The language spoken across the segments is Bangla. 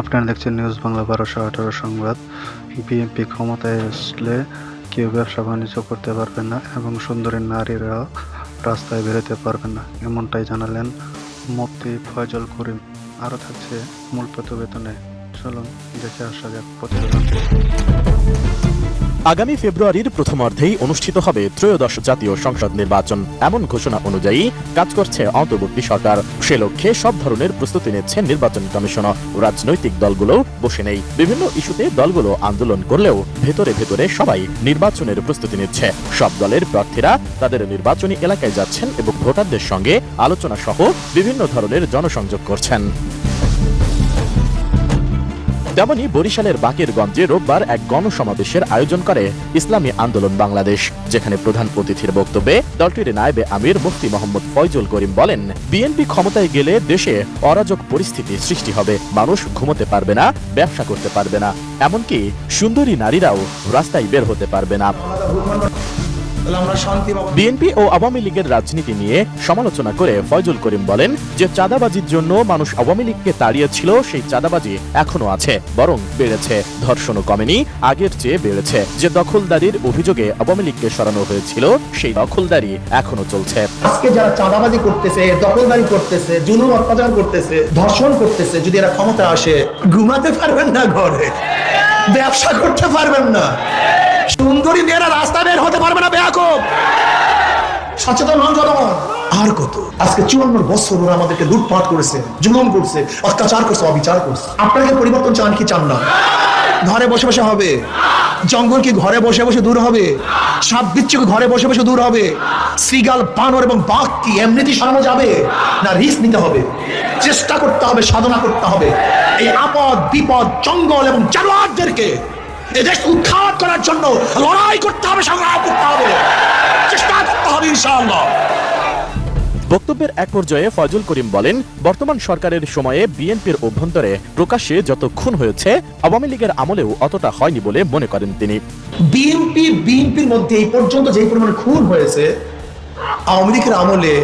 আপনারা দেখছেন নিউজ বাংলা বারোশো আঠারো সংবাদ। বিএনপি ক্ষমতায় আসলে কেউ ব্যবসা বাণিজ্য করতে পারবেন না এবং সুন্দরী নারীরা রাস্তায় বেরোতে পারবেন না, এমনটাই জানালেন মুফতি ফয়জল করিম। আরও থাকছে মূল প্রতিবেদনে। চলুন, দেখে আসা যাক প্রতিবেদনটি আগামী ফেব্রুয়ারির প্রথমার্ধেই অনুষ্ঠিত হবে ত্রয়োদশ জাতীয় সংসদ নির্বাচন। এমন ঘোষণা অনুযায়ী কাজ করছে অন্তর্বর্তী সরকার। সে লক্ষ্যে সব ধরনের প্রস্তুতি নিচ্ছে নির্বাচন কমিশন। ও রাজনৈতিক দলগুলো বসে নেই। বিভিন্ন ইস্যুতে দলগুলো আন্দোলন করলেও ভেতরে ভেতরে সবাই নির্বাচনের প্রস্তুতি নিচ্ছে। সব দলের প্রার্থীরা তাদের নির্বাচনী এলাকায় যাচ্ছেন এবং ভোটারদের সঙ্গে আলোচনা সহ বিভিন্ন ধরনের জনসংযোগ করছেন। তেমনি বরিশালের বাকেরগঞ্জে রোববার এক গণসমাবেশের আয়োজন করে ইসলামী আন্দোলন বাংলাদেশ, যেখানে প্রধান অতিথির বক্তব্যে দলটির নায়েবে আমির মুফতি মোহাম্মদ ফয়জুল করিম বলেন, বিএনপি ক্ষমতায় গেলে দেশে অরাজক পরিস্থিতি সৃষ্টি হবে। মানুষ ঘুমোতে পারবে না, ব্যবসা করতে পারবে না। এমনকি সুন্দরী নারীরাও রাস্তায় বের হতে পারবে না। বিএনপি ও আওয়ামী লীগের রাজনীতি নিয়ে সমালোচনা করে ফয়জুল করিম বলেন যে চাঁদাবাজির জন্য মানুষ আওয়ামী লীগকে তাড়িয়েছিল সেই চাঁদাবাজি এখনও আছে বরং বেড়েছে। ধর্ষণও কমেনি আগের চেয়ে বেড়েছে। যে দখলদারির অভিযোগে আওয়ামী লীগকে সরানো হয়েছিল সেই দখলদারি এখনও চলছে। আজকে যারা চাঁদাবাজি করতেছে দখলদারি করতেছে জুলুম অত্যাচার করতেছে ধর্ষণ করতেছে যদি এরা ক্ষমতা আসে ঘুমাতে পারবেন না ঘরে। ব্যবসা করতে পারবেন না। সুন্দরী মেয়েরা রাস্তা বের হতে পারবে না বেয়াকুব। সচেতন হন জনগণ। আর কত? আজকে চুয়ান্ন বছর ওরা আমাদেরকে লুটপাট করেছে, জুলুম করছে, অত্যাচার করছে, অবিচার করছে। আপনাকে পরিবর্তন চান কি চান না? ঘরে বসে বসে হবে। জঙ্গল কি ঘরে বসে বসে দূর হবে? সাপ বিচ্ছু ঘরে বসে বসে দূর হবে? শ্রীগাল বানর এবং বাঘ কি এমনিতেই সরানো যাবে? না রিস্ক নিতে হবে? চেষ্টা করতে হবে, সাধনা করতে হবে। এই আপদ, বিপদ, জঙ্গল এবং জানোয়ারদেরকে এদেশ উৎখাত করার জন্য লড়াই করতে হবে সংগ্রাম করতে হবে। চেষ্টা করতে হবে ইনশাআল্লাহ। বক্তব্যের এক পর্যায়ে ফয়জুল করিম বলেন বর্তমান সরকারের সময়ে বিএনপির অভ্যন্তরে প্রকাশ্যে যত খুন হয়েছে আওয়ামী লীগের আমলেও অতটা হয়নি বলে মনে করেন তিনি। বিএনপি বিএনপির মধ্যে এই পর্যন্ত যে পরিমাণে খুন হয়েছে আওয়ামী লীগের আমলে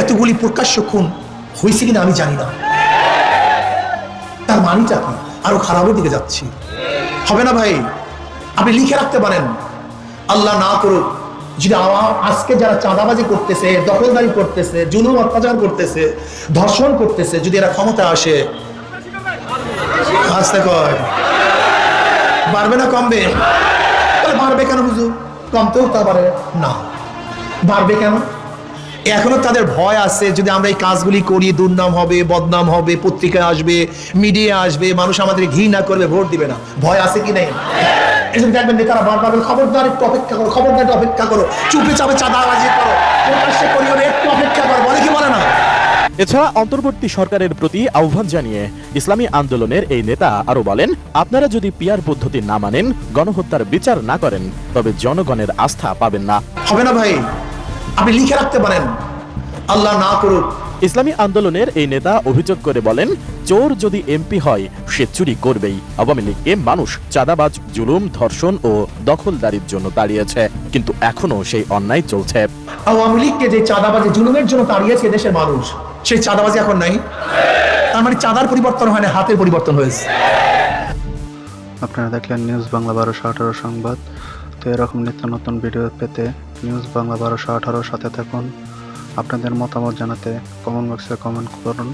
এতগুলি প্রকাশ্য খুন হয়েছে কিনা আমি জানি না। তার মানিটা কি? আরও খারাপের দিকে যাচ্ছি। হবে না ভাই? আপনি লিখে রাখতে পারেন। আল্লাহ না করুক, যদি আজকে যারা চাঁদাবাজি করতেছে, দখলদারি করতেছে, জুলুম অত্যাচার করতেছে, ধর্ষণ করতেছে, যদি এরা ক্ষমতা আসে আসতে কয়, বাড়বে না কমবে? তাহলে বাড়বে কেন বুঝু কমতেও তা পারে না। বাড়বে কেন? এখনও তাদের ভয় আছে যদি আমরা এই কাজগুলি করি দুর্নাম হবে বদনাম হবে পত্রিকায় আসবে মিডিয়া আসবে মানুষ আমাদের ঘৃণা করবে ভোট দিবে না। ভয় আছে কি নেই? এসব দেখবেন নেতারা বারবার খবরদার একটু অপেক্ষা করো খবরদার অপেক্ষা করো চুপে চাপে চাঁদাবাজি করো প্রকাশ্যে করিও একটু অপেক্ষা করো বলে কি বলে না? এছাড়া অন্তর্বর্তী সরকারের প্রতি আহ্বান জানিয়ে ইসলামী আন্দোলনের এই নেতা আরও বলেন আপনারা যদি পিয়ার পদ্ধতি না মানেন গণহত্যার বিচার না করেন তবে জনগণের আস্থা পাবেন না। হবে না ভাই। আপনি লিখে রাখতে পারেন। আল্লাহ না করুক। ইসলামী আন্দোলনের এই নেতা অভিযোগ করে বলেন চোর যদি এমপি হয় সে চুরি করবেই। আওয়ামী লীগকে মানুষ চাঁদাবাজ জুলুম ধর্ষণ ও দখলদারির জন্য দাঁড়িয়েছে কিন্তু এখনও সেই অন্যায় চলছে। আওয়ামী লীগকে যে চাঁদাবাজি জুলুমের জন্য তাড়িয়েছে দেশের মানুষ সেই চাঁদাবাজি এখন নাই। তার মানে চাঁদার পরিবর্তন হয় না হাতের পরিবর্তন হয়েছে। আপনারা দেখলেন নিউজ বাংলা বারোশো আঠারো সংবাদ। তো এরকম নিত্য নতুন ভিডিও পেতে নিউজ বাংলা বারোশো আঠারোর সাথে থাকুন। আপনাদের মতামত জানাতে কমেন্ট বক্সে কমেন্ট করুন।